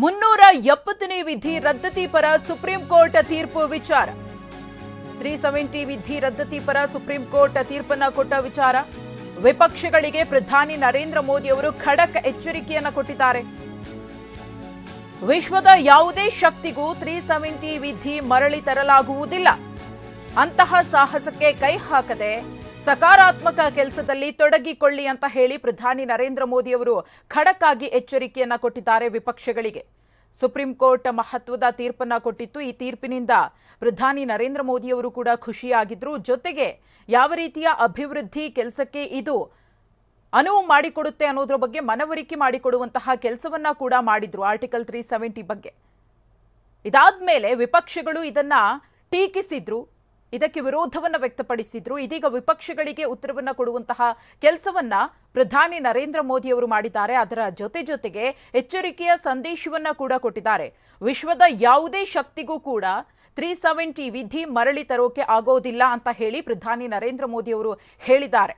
ಮುನ್ನೂರ ಎಪ್ಪತ್ತನೇ ವಿಧಿ ರದ್ದತಿ ಪರ ಸುಪ್ರೀಂ ಕೋರ್ಟ್ ತೀರ್ಪು ವಿಚಾರ. ತ್ರೀ ಸೆವೆಂಟಿ ವಿಧಿ ರದ್ದತಿ ಪರ ಸುಪ್ರೀಂ ಕೋರ್ಟ್ ತೀರ್ಪನ್ನ ಕೊಟ್ಟ ವಿಚಾರ. ವಿಪಕ್ಷಗಳಿಗೆ ಪ್ರಧಾನಿ ನರೇಂದ್ರ ಮೋದಿ ಅವರು ಖಡಕ್ ಎಚ್ಚರಿಕೆಯನ್ನ ಕೊಟ್ಟಿದ್ದಾರೆ. ವಿಶ್ವದ ಯಾವುದೇ ಶಕ್ತಿಗೂ ತ್ರೀ ಸೆವೆಂಟಿ ವಿಧಿ ಮರಳಿ ತರಲಾಗುವುದಿಲ್ಲ. ಅಂತಹ ಸಾಹಸಕ್ಕೆ ಕೈ ಹಾಕದೆ ಸಕಾರಾತ್ಮಕ ಕೆಲಸದಲ್ಲಿ ತೊಡಗಿಕೊಳ್ಳಿ ಅಂತ ಹೇಳಿ ಪ್ರಧಾನಿ ನರೇಂದ್ರ ಮೋದಿ ಅವರು ಖಡಕ್ ಆಗಿ ಎಚ್ಚರಿಕೆಯನ್ನ ಕೊಟ್ಟಿದ್ದಾರೆ ವಿಪಕ್ಷಗಳಿಗೆ. ಸುಪ್ರೀಂ ಕೋರ್ಟ್ ಮಹತ್ವದ ತೀರ್ಪನ್ನ ಕೊಟ್ಟಿತ್ತು. ಈ ತೀರ್ಪಿನಿಂದ ಪ್ರಧಾನಿ ನರೇಂದ್ರ ಮೋದಿ ಅವರು ಕೂಡ ಖುಷಿಯಾಗಿದ್ರು. ಜೊತೆಗೆ ಯಾವ ರೀತಿಯ ಅಭಿವೃದ್ಧಿ ಕೆಲಸಕ್ಕೆ ಇದು ಅನುವು ಮಾಡಿಕೊಡುತ್ತೆ ಅನ್ನೋದ್ರ ಬಗ್ಗೆ ಮನವರಿಕೆ ಮಾಡಿಕೊಡುವಂತಹ ಕೆಲಸವನ್ನ ಕೂಡ ಮಾಡಿದ್ರು ಆರ್ಟಿಕಲ್ ತ್ರೀ ಸೆವೆಂಟಿ ಬಗ್ಗೆ. ಇದಾದ್ಮೇಲೆ ವಿಪಕ್ಷಗಳು ಇದನ್ನ ಟೀಕಿಸಿದ್ರು. ಇದಕ್ಕೆ ವಿರೋಧವನ್ನು ವ್ಯಕ್ತಪಡಿಸಿದ್ರು. ಇದೀಗ ವಿಪಕ್ಷಗಳಿಗೆ ಉತ್ತರವನ್ನ ಕೊಡುವಂತಹ ಕೆಲಸವನ್ನ ಪ್ರಧಾನಿ ನರೇಂದ್ರ ಮೋದಿ ಅವರು ಮಾಡಿದ್ದಾರೆ. ಅದರ ಜೊತೆ ಜೊತೆಗೆ ಎಚ್ಚರಿಕೆಯ ಸಂದೇಶವನ್ನ ಕೂಡ ಕೊಟ್ಟಿದ್ದಾರೆ. ವಿಶ್ವದ ಯಾವುದೇ ಶಕ್ತಿಗೂ ಕೂಡ ತ್ರೀ ಸೆವೆಂಟಿ ವಿಧಿ ಮರಳಿ ತರೋಕೆ ಆಗೋದಿಲ್ಲ ಅಂತ ಹೇಳಿ ಪ್ರಧಾನಿ ನರೇಂದ್ರ ಮೋದಿ ಅವರು ಹೇಳಿದ್ದಾರೆ.